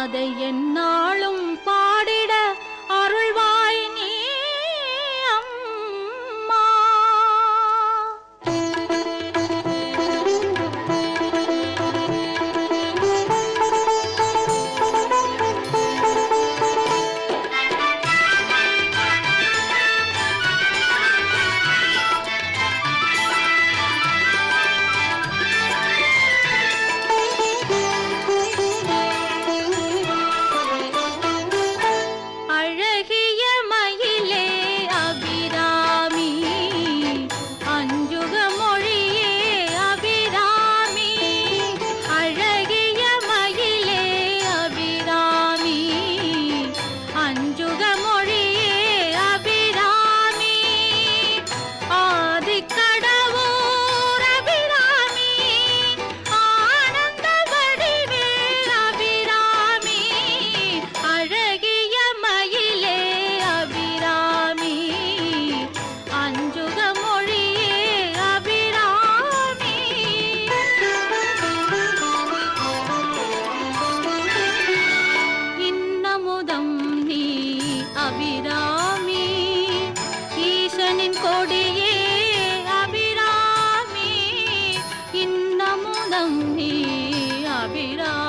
அதை என்னாலும் Ram.